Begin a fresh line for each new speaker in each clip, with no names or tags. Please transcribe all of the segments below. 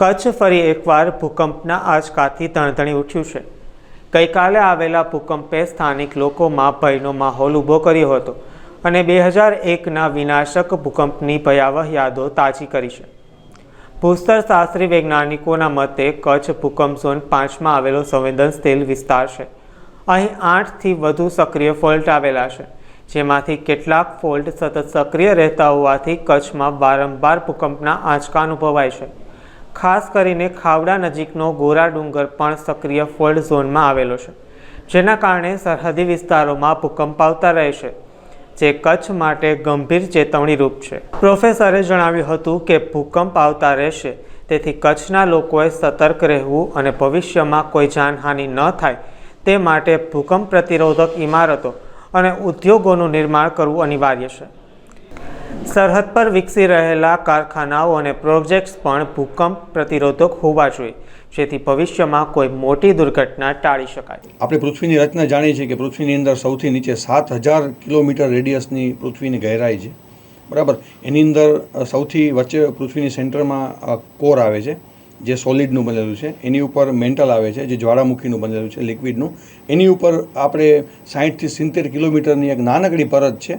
કચ્છ ફરી એકવાર ભૂકંપના આંચકાથી તણતણી ઉઠ્યું છે. ગઈકાલે આવેલા ભૂકંપે સ્થાનિક લોકોમાં ભયનો માહોલ ઊભો કર્યો હતો અને બે હજાર એકના વિનાશક ભૂકંપની ભયાવહ યાદો તાજી કરી છે. ભૂસ્તરશાસ્ત્રી વૈજ્ઞાનિકોના મતે કચ્છ ભૂકંપ ઝોન પાંચમાં આવેલો સંવેદનશીલ વિસ્તાર છે. અહીં આઠથી વધુ સક્રિય ફોલ્ટ આવેલા છે, જેમાંથી કેટલાક ફોલ્ટ સતત સક્રિય રહેતા હોવાથી કચ્છમાં વારંવાર ભૂકંપના આંચકા અનુભવાય છે. ખાસ કરીને ખાવડા નજીકનો ગોરા ડુંગર પણ સક્રિય ફોલ્ડ ઝોનમાં આવેલો છે, જેના કારણે સરહદી વિસ્તારોમાં ભૂકંપ આવતા રહેશે જે કચ્છ માટે ગંભીર ચેતવણીરૂપ છે. પ્રોફેસરે જણાવ્યું હતું કે ભૂકંપ આવતા રહેશે, તેથી કચ્છના લોકોએ સતર્ક રહેવું અને ભવિષ્યમાં કોઈ જાનહાનિ ન થાય તે માટે ભૂકંપ પ્રતિરોધક ઇમારતો અને ઉદ્યોગોનું નિર્માણ કરવું અનિવાર્ય છે. સરહદ પર વિકસી રહેલા કારખાનાઓ અને પ્રોજેક્ટ્સ પણ ભૂકંપ પ્રતિરોધક હોવા જોઈએ, જેથી ભવિષ્યમાં કોઈ મોટી દુર્ઘટના ટાળી શકાય.
આપણે પૃથ્વીની રચના જાણીએ છીએ કે પૃથ્વીની અંદર સૌથી નીચે સાત હજાર કિલોમીટર રેડિયસની પૃથ્વીની ગહેરાઈ છે. બરાબર? એની અંદર સૌથી વચ્ચે પૃથ્વીની સેન્ટરમાં કોર આવે છે, જે સોલિડનું બનેલું છે. એની ઉપર મેન્ટલ આવે છે, જે જ્વાળામુખીનું બનેલું છે લિક્વિડનું એની ઉપર આપણે સાહીઠથી સિત્તેર કિલોમીટરની એક નાનકડી પરત છે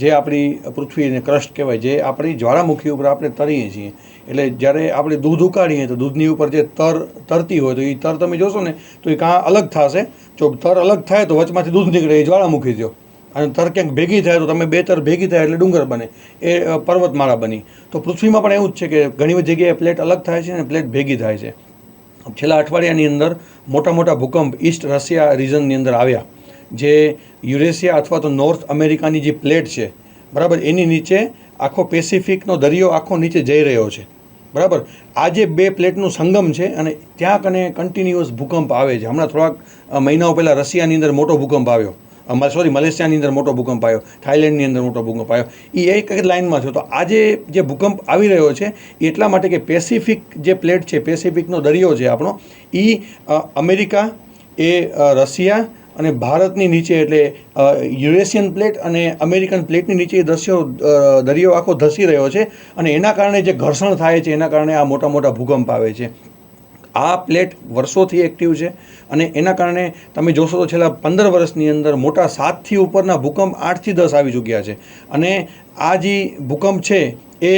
જે આપણી પૃથ્વીને ક્રસ્ટ કહેવાય, જે આપણી જ્વાળામુખી ઉપર આપણે તરીએ છીએ. એટલે જ્યારે આપણે દૂધ ઉકાળીએ તો દૂધની ઉપર જે તર, તરતી હોય તો એ તર તમે જોશો ને, તો એ કાં અલગ થશે. જો તર અલગ થાય તો વચમાંથી દૂધ નીકળે, એ જ્વાળામુખી થયો. અને તર ક્યાંક ભેગી થાય તો તમે બે તર ભેગી થાય એટલે ડુંગર બને. એ પર્વતમાળા બની. તો પૃથ્વીમાં પણ એવું જ છે કે ઘણી બધી જગ્યાએ પ્લેટ અલગ થાય છે અને પ્લેટ ભેગી થાય છે. છેલ્લા અઠવાડિયાની અંદર મોટા મોટા ભૂકંપ ઈસ્ટ રશિયા રિજનની અંદર આવ્યા, જે યુરેશિયા અથવા તો નોર્થ અમેરિકાની જે પ્લેટ છે, બરાબર, એની નીચે આખો પેસિફિકનો દરિયો આખો નીચે જઈ રહ્યો છે. બરાબર? આ જે બે પ્લેટનું સંગમ છે અને ત્યાં કને કન્ટિન્યુઅસ ભૂકંપ આવે છે. હમણાં થોડાક મહિનાઓ પહેલાં રશિયાની અંદર મોટો ભૂકંપ આવ્યો. સોરી મલેશિયાની અંદર મોટો ભૂકંપ આવ્યો. થાઇલેન્ડની અંદર મોટો ભૂકંપ આવ્યો. એ એક જ લાઇનમાં છે. તો આજે જે ભૂકંપ આવી રહ્યો છે એટલા માટે કે પેસિફિક જે પ્લેટ છે પેસિફિકનો દરિયો છે આપણો એ અમેરિકા, એ રશિયા અને ભારતની નીચે એટલે યુરેશિયન પ્લેટ અને અમેરિકન પ્લેટની નીચે દસ્યો દરિયો આખો ધસી રહ્યો છે અને એના કારણે જે ઘર્ષણ થાય છે એના કારણે આ મોટા મોટા ભૂકંપ આવે છે. આ પ્લેટ વર્ષોથી એક્ટિવ છે અને એના કારણે તમે જોશો તો છેલ્લા પંદર વર્ષની અંદર મોટા સાતથી ઉપરના ભૂકંપ આઠથી દસ આવી ચૂક્યા છે. અને આ જે ભૂકંપ છે એ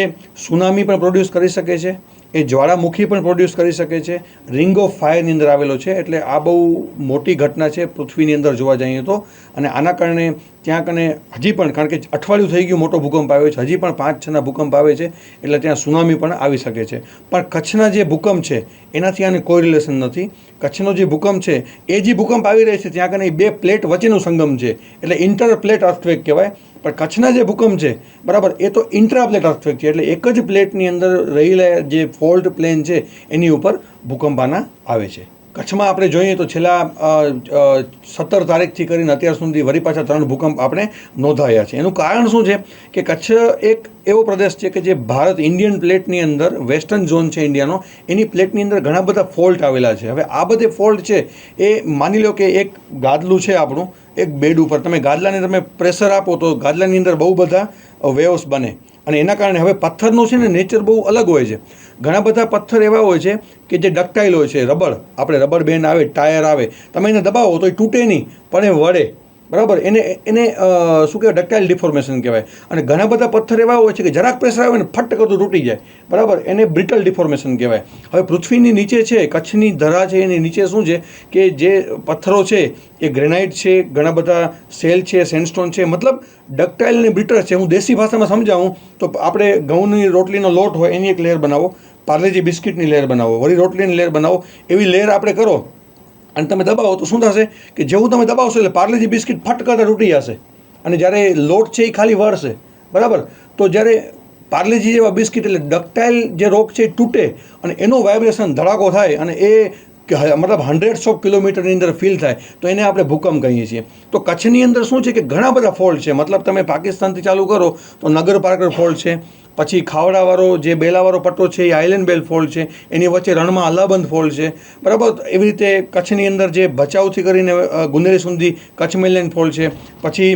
સુનામી પણ પ્રોડ્યુસ કરી શકે છે. એ જ્વાળામુખી પણ પ્રોડ્યુસ કરી શકે છે. રિંગ ઓફ ફાયરની અંદર આવેલો છે, એટલે આ બહુ મોટી ઘટના છે પૃથ્વીની અંદર જોવા જઈએ તો. અને આના કારણે ત્યાં કને હજી પણ, કારણ કે અઠવાડિયું થઈ ગયું મોટો ભૂકંપ આવ્યો છે, હજી પણ પાંચ છના ભૂકંપ આવે છે, એટલે ત્યાં સુનામી પણ આવી શકે છે. પણ કચ્છના જે ભૂકંપ છે, એનાથી આને કોઈ રિલેશન નથી. કચ્છનો જે ભૂકંપ છે, એ જે ભૂકંપ આવી રહ્યો છે, ત્યાં કને એ બે પ્લેટ વચ્ચેનું સંગમ છે, એટલે ઇન્ટર પ્લેટ અર્થવેક કહેવાય. પણ કચ્છના જે ભૂકંપ છે, બરાબર, એ તો ઇન્ટ્રાપ્લેટ અર્થક્વેક છે, એટલે એક જ પ્લેટની અંદર રહેલા જે ફોલ્ટ પ્લેન છે, એની ઉપર ભૂકંપ આના આવે છે. કચ્છમાં આપણે જોઈએ તો છેલ્લા સત્તર તારીખથી કરીને અત્યાર સુધી વરી પાછા ત્રણ ભૂકંપ આપણે નોંધાયા છે. એનું કારણ શું છે કે કચ્છ એક એવો પ્રદેશ છે કે જે ભારત ઇન્ડિયન પ્લેટની અંદર વેસ્ટર્ન ઝોન છે ઇન્ડિયાનો એની પ્લેટની અંદર ઘણા બધા ફોલ્ટ આવેલા છે. હવે આ બધે ફોલ્ટ છે એ માની લો કે એક ગાદલું છે આપણું એક બેડ ઉપર તમે ગાદલાને તમે પ્રેશર આપો તો ગાદલાની અંદર બહુ બધા વેવ્સ બને. અને એના કારણે હવે પથ્થરનું છે ને નેચર બહુ અલગ હોય છે. ઘણા બધા પથ્થર એવા હોય છે કે જે ડકટાઇલ હોય છે, રબર. આપણે રબર બેન્ડ આવે, ટાયર આવે. તમે એને દબાવો તો એ તૂટે નહીં, પણ એ વળે. બરાબર? એને એને શું કહેવાય? ડક્ટાઇલ ડિફોર્મેશન કહેવાય. અને ઘણા બધા પથ્થર એવા હોય છે કે જરાક પ્રેશર આવે ને ફટ કરતું તૂટી જાય. બરાબર? એને બ્રિટલ ડિફોર્મેશન કહેવાય. હવે પૃથ્વીની નીચે છે, કચ્છની ધરા છે, એની નીચે શું છે કે જે પથ્થરો છે, એ ગ્રેનાઇટ છે, ઘણા બધા સેલ છે સેન્ડસ્ટોન છે. મતલબ ડક્ટાઇલ અને બ્રિટલ છે. હું દેશી ભાષામાં સમજાવું તો આપણે ઘઉંની રોટલીનો લોટ હોય, એની એક લેયર બનાવો. પાર્લેજી બિસ્કિટની લેયર બનાવો વળી રોટલીની લેયર બનાવો. એવી લેયર આપણે કરો. અને તમે દબાવો તો શું થશે કે જેવું તમે દબાવશો એટલે પાર્લેજી બિસ્કિટ ફટ કરતા તૂટી જશે. અને જ્યારે લોટ છે એ ખાલી વળશે બરાબર? તો જ્યારે પાર્લેજી જેવા બિસ્કિટ એટલે ડક્ટાઇલ જે રોગ છે એ તૂટે અને એનો વાઇબ્રેશન ધડાકો થાય અને એ મતલબ હંડ્રેડ્સ ઓફ કિલોમીટરની અંદર ફીલ થાય, તો એને આપણે ભૂકંપ કહીએ છીએ. તો કચ્છની અંદર શું છે કે ઘણા બધા ફોલ્ટ છે. મતલબ તમે પાકિસ્તાનથી ચાલુ કરો તો નગર પાર્કર ફોલ્ટ છે. પછી ખાવડાવાળો જે બેલાવાળો પટ્ટો છે, એ આઇલેન્ડ બેલ ફોલ્ટ છે, એની વચ્ચે રણમાં અલ્લાબંધ ફોલ્ટ છે. બરાબર? એવી રીતે કચ્છની અંદર જે ભચાઉથી કરીને ગુંદેરી સુધી કચ્છ મેલેન્ડ ફોલ્ટ છે. પછી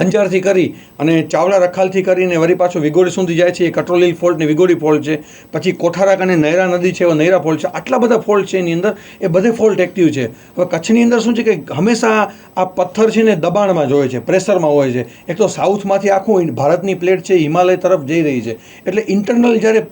અંજારથી કરી અને ચાવડા રખાલથી કરીને વળી પાછો વિગોડી સુધી જાય છે. એ કટ્રોલીલ ફોલ્ટ ને વિગોડી ફોલ્ટ છે. પછી કોઠારાક અને નૈરા નદી છે, એવા નૈરા ફોલ્ટ છે. આટલા બધા ફોલ્ટ છે એની અંદર. એ બધે ફોલ્ટ એક્ટિવ છે. હવે કચ્છની અંદર શું છે કે હંમેશા આ પથ્થર છે ને દબાણમાં જ હોય છે, પ્રેશરમાં હોય છે. એક તો સાઉથમાંથી આખું ભારતની પ્લેટ છે, હિમાલય તરફ જઈ રહી છે. એટલે ઇન્ટરનલ જ્યારે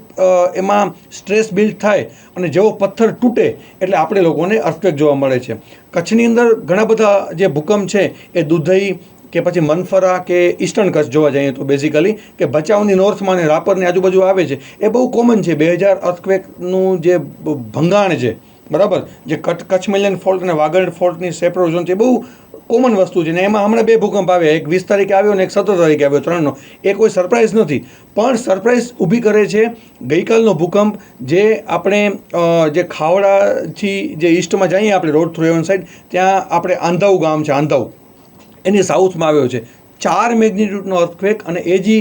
એમાં સ્ટ્રેસ બિલ્ડ થાય અને જેવો પથ્થર તૂટે એટલે આપણે લોકોને અર્થક્વેક જોવા મળે છે. કચ્છની અંદર ઘણા બધા જે ભૂકંપ છે, એ દુધઈ કે પછી મનફરા કે ઈસ્ટર્ન કચ્છ જોવા જઈએ તો બેઝિકલી કે ભચાઉની નોર્થમાં અને રાપરની આજુબાજુ આવે છે, એ બહુ કોમન છે. બે હજાર અર્થક્વેકનું જે ભંગાણ છે, બરાબર? જે કચ્છ કચ્છ મિલિયન ફોલ્ટ અને વાગડ ફોલ્ટની સેપરો ઝોન છે બહુ કોમન વસ્તુ છે. ને એમાં હમણાં બે ભૂકંપ આવ્યા. એક વીસ તારીખે આવ્યો અને એક સત્તર તારીખે આવ્યો, ત્રણનો. એ કોઈ સરપ્રાઇઝ નથી. પણ સરપ્રાઇઝ ઊભી કરે છે ગઈકાલનો ભૂકંપ જે આપણે જે ખાવડાથી જે ઈસ્ટમાં જઈએ આપણે રોડ થ્રુ એવન સાઈડ ત્યાં આપણે આંધાઉ ગામ છે, આંધાઉ. એની સાઉથમાં આવ્યો છે. ચાર મેગ્નિટ્યુડનો અર્થક્વેક અને એ જે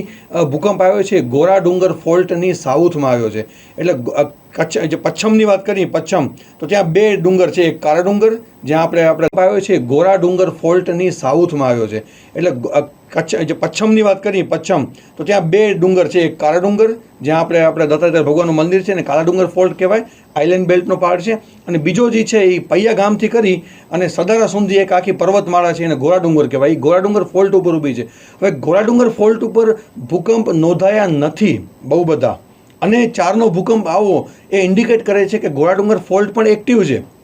ભૂકંપ આવ્યો છે, ગોરા ડુંગર ફોલ્ટની સાઉથમાં આવ્યો છે. એટલે કચ્છ જે પચ્છમની વાત કરીએ, પચ્છમ, તો ત્યાં બે ડુંગર છે. એક કારા ડુંગર, જ્યાં આપણે આપણે આવ્યો છે, ગોરા ડુંગર ફોલ્ટની સાઉથમાં આવ્યો છે. એટલે કચ્છ, જે પચ્છમની વાત કરીએ, પચ્છમ, તો ત્યાં બે ડુંગર છે. એક કાળા ડુંગર, જ્યાં આપણે આપણે દત્તાત્રેય ભગવાનનું મંદિર છે અને કાળા ડુંગર ફોલ્ટ કહેવાય આઇલેન્ડ બેલ્ટનો પહાડ છે. અને બીજો જે છે એ પૈયા ગામથી કરી અને સદારા સુધી એક આખી પર્વતમાળા છે એને ગોરા ડુંગર કહેવાય. એ ગોરા ડુંગર ફોલ્ટ ઉપર ઊભી છે. હવે ગોરા ડુંગર ફોલ્ટ ઉપર ભૂકંપ નોંધાયા નથી બહુ બધા. અને ચારનો ભૂકંપ આવો એ ઇન્ડિકેટ કરે છે કે ગોરા ડુંગર ફોલ્ટ પણ એક્ટિવ છે.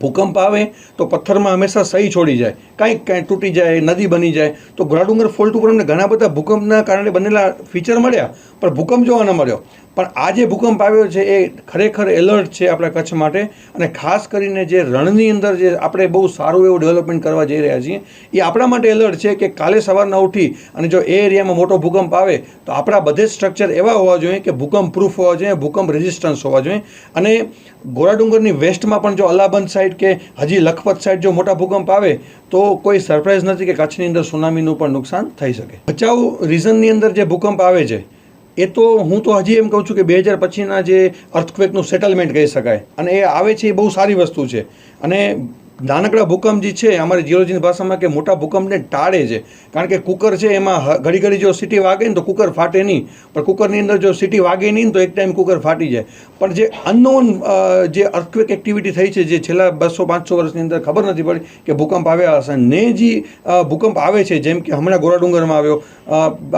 ભૂકંપ આવે તો પથ્થરમાં હંમેશા સહી છોડી જાય. કાંઈક કાંઈ તૂટી જાય, નદી બની જાય. તો ઘોડાડુંગર ફોલ્ટ ઉપર અમને ઘણા બધા ભૂકંપના કારણે બનેલા ફીચર મળ્યા. પણ ભૂકંપ જોવા ન મળ્યો. પણ આ જે ભૂકંપ આવ્યો છે એ ખરેખર એલર્ટ છે આપણા કચ્છ માટે. અને ખાસ કરીને જે રણની અંદર જે આપણે બહુ સારું એવું ડેવલપમેન્ટ કરવા જઈ રહ્યા છીએ, એ આપણા માટે એલર્ટ છે કે કાલે સવારના ઉઠી અને જો એ એરિયામાં મોટો ભૂકંપ આવે, તો આપણા બધે સ્ટ્રક્ચર એવા હોવા જોઈએ કે ભૂકંપ પ્રૂફ હોવા જોઈએ, ભૂકંપ રેઝિસ્ટન્સ હોવા જોઈએ. અને ગોરાડુંગરની વેસ્ટમાં પણ જો અલ્લાબંધ સાઈડ કે હજી લખપત સાઈડ જો મોટા ભૂકંપ આવે, તો કોઈ સરપ્રાઇઝ નથી કે કચ્છની અંદર સુનામીનું પણ નુકસાન થઈ શકે. ભચાઉ રીઝનની અંદર જે ભૂકંપ આવે છે, એ તો હું તો હજી એમ કહું છું કે બે હજાર પછીના જે અર્થક્વેકનું સેટલમેન્ટ કહી શકાય. અને એ આવે છે એ બહુ સારી વસ્તુ છે. અને નાનકડા ભૂકંપ જે છે, અમારી જીઓલોજીની ભાષામાં કે મોટા ભૂકંપને ટાળે છે. કારણ કે કુકર છે, એમાં ઘડી ઘડી જો સિટી વાગે ને તો કુકર ફાટે નહીં. પણ કુકરની અંદર જો સિટી વાગે નહીં તો એક ટાઈમ કુકર ફાટી જાય. પણ જે અનનોન જે અર્થક્વેક એક્ટિવિટી થઈ છે, જે છેલ્લા બસો, પાંચસો વર્ષની અંદર ખબર નથી પડી કે ભૂકંપ આવ્યા હશે. ને જે ભૂકંપ આવે છે, જેમ કે હમણાં ગોરાડુંગરમાં આવ્યો.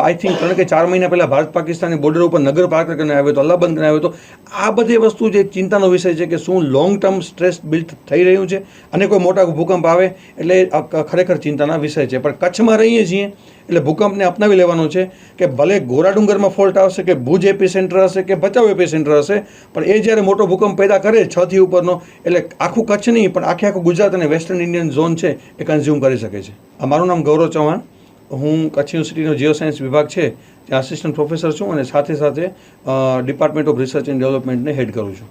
આઈ થિંક ત્રણ કે ચાર મહિના પહેલાં ભારત પાકિસ્તાનની બોર્ડર ઉપર નગર પાર્ક કરીને આવ્યો હતો અલ્લાબંધ કરીને આવ્યો હતો. આ બધી વસ્તુ જે ચિંતાનો વિષય છે કે શું લોંગ ટર્મ સ્ટ્રેસ બિલ્ડ થઈ રહ્યું છે અને કોઈ મોટા ભૂકંપ આવે એટલે ખરેખર ચિંતાના વિષય છે. પણ કચ્છમાં રહીએ છીએ એટલે ભૂકંપને અપનાવી લેવાનો છે કે ભલે ગોરાડુંગરમાં ફોલ્ટ આવશે કે ભુજ એપી સેન્ટર હશે કે ભચાઉ એપી સેન્ટર હશે, પણ એ જ્યારે મોટો ભૂકંપ પેદા કરે છ થી ઉપરનો, એટલે આખું કચ્છ નહીં, પણ આખે આખું ગુજરાત અને વેસ્ટર્ન ઇન્ડિયન ઝોન છે એ કન્ઝ્યુમ કરી શકે છે. મારું નામ ગૌરવ ચૌહાણ. હું કચ્છ યુનિવર્સિટીનો જીઓ સાયન્સ વિભાગ છે, ત્યાં આસિસ્ટન્ટ પ્રોફેસર છું અને સાથે સાથે ડિપાર્ટમેન્ટ ઓફ રિસર્ચ એન્ડ ડેવલપમેન્ટને હેડ કરું છું.